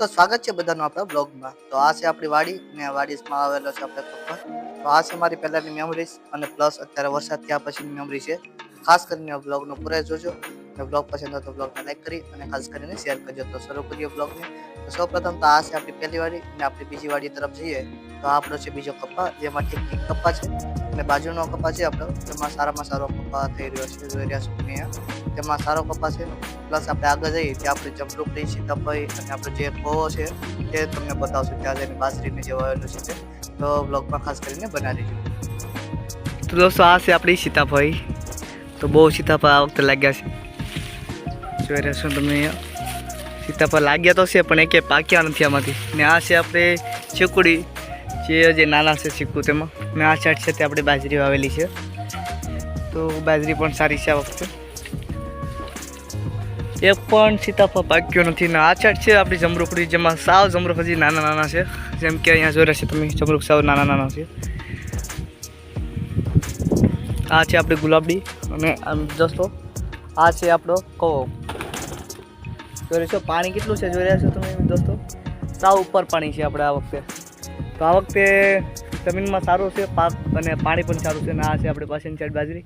તો સ્વાગત છે બધાનું આપણા બ્લોગમાં. તો આ છે આપણી વાડી. આ વાડીમાં આવેલો છે આપણે કપા તો આ છે મારી પહેલાંની મેમરીઝ અને પ્લસ અત્યારે વરસાદ થયા પછીની મેમરી છે. ખાસ કરીને બ્લોગનો પૂરા જોજો. અને બ્લોગ પસંદ હોય તો બ્લોગને લાઈક કરી અને ખાસ કરીને શેર કરજો. તો શરૂ કરીએ બ્લોગને તો સૌપ્રથમ તો આ છે આપણી પહેલી વાડી અને આપણી બીજી વાડી તરફ જઈએ. તો આપણો છે બીજો કપા જેમાં એક કપ્પા કપા છે અને બાજુનો કપા છે આપણો. તેમાં સારામાં સારો કપા થઈ રહ્યો છે, જોઈ રહ્યા છો અહીંયા. તેમાં સારો કપા છે. પ્લસ આપણે આગળ જઈએ ત્યાં આપણે જમરૂકડી સીતાફળી અને આપણો જે કોવો છે તે તમને બતાવશું. ત્યાં જઈને બાજરીને જે વાવેલું છે તો. બ્લોગમાં ખાસ કરીને બનાવી દેજો તો દોસ્તો, આ છે આપણી સીતાફળી તો બહુ સીતાફળ આ વખતે લાગ્યા છે. જોઈ રહ્યા છો તમે અહીંયા સીતાફળ લાગ્યા તો છે, પણ એકે પાક્યા નથી આમાંથી. ને આ છે આપણે ચીકુડી જે જે નાના છે ચીકુ તેમાં. ને આ સાઈડ છે તે આપણે બાજરી વાવેલી છે. તો બાજરી પણ સારી છે આ વખતે. એક પણ સીતાફળ પાક્યો નથી. ને આ ચાટ છે આપણી જમરૂખડી, જેમાં સાવ જમરૂખ હજી નાના નાના છે. જેમ કે અહીંયા જોઈ રહ્યા છે તમે, જમરૂખ સાવ નાના નાના છે. આ છે આપણી ગુલાબડી. અને આમ દોસ્તો આ છે આપણો કવો જોઈ છો પાણી કેટલું છે? જોઈ રહ્યા છો તમે દોસ્તો? સાવ ઉપર પાણી છે આપણે આ વખતે. તો આ વખતે જમીનમાં સારું છે, પાક અને પાણી પણ સારું છે અને આ છે આપણી પાસેની સાઈડ બાજરી.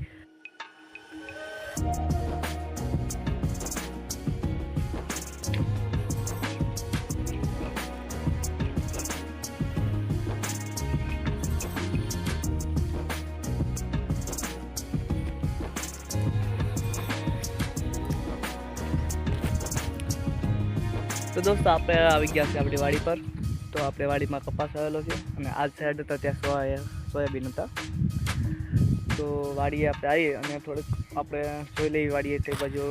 તો દોસ્તો, આપણે આવી ગયા છે આપણી વાડી પર. તો આપણે વાડીમાં કપાસ આવેલો છે અને આ સાઈડ હતા ત્યાં સોયા સોયાબીન હતા. તો વાડીએ આપણે આવીએ અને થોડુંક આપણે જોઈ લઈએ વાડીએ તે બાજુ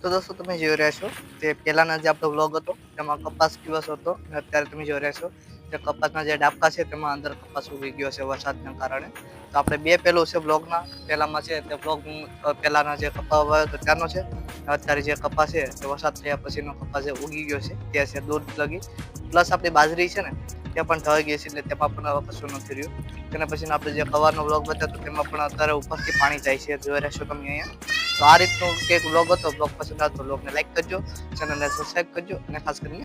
તો દોસ્તો, તમે જોઈ રહ્યા છો તે પહેલાના જે આપણો બ્લોગ હતો, તેમાં કપાસ દિવસ હતો અને અત્યારે તમે જોઈ રહ્યા છો તે કપાસના જે ડાબકા છે તેમાં અંદર કપાસ ઉગી ગયો છે વરસાદના કારણે. તો આપણે બે પહેલું છે બ્લોગના. પહેલામાં છે તે બ્લોગ પહેલાના જે કપા વાવ્યો તો ત્યાંનો છે. અત્યારે જે કપાસ છે તે વરસાદ થયા પછીનો કપાસ જે ઉગી ગયો છે તે છે દૂધ લગી. પ્લસ આપણી બાજરી છે ને, તે પણ ઢળી ગઈ છે એટલે તેમાં પણ કશું નથી રહ્યું. તેના પછી આપણે જે કવારનો બ્લોગ બતાવ્યો તેમાં પણ અત્યારે ઉપરથી પાણી જાય છે. જોઈ રહેશો તમે અહીંયા. તો આ રીતનો કંઈક બ્લોગ હતો. બ્લોગ પસંદ આવતો બ્લોગને લાઈક કરજો, ચેનલને સબસ્ક્રાઈબ કરજો અને ખાસ કરીને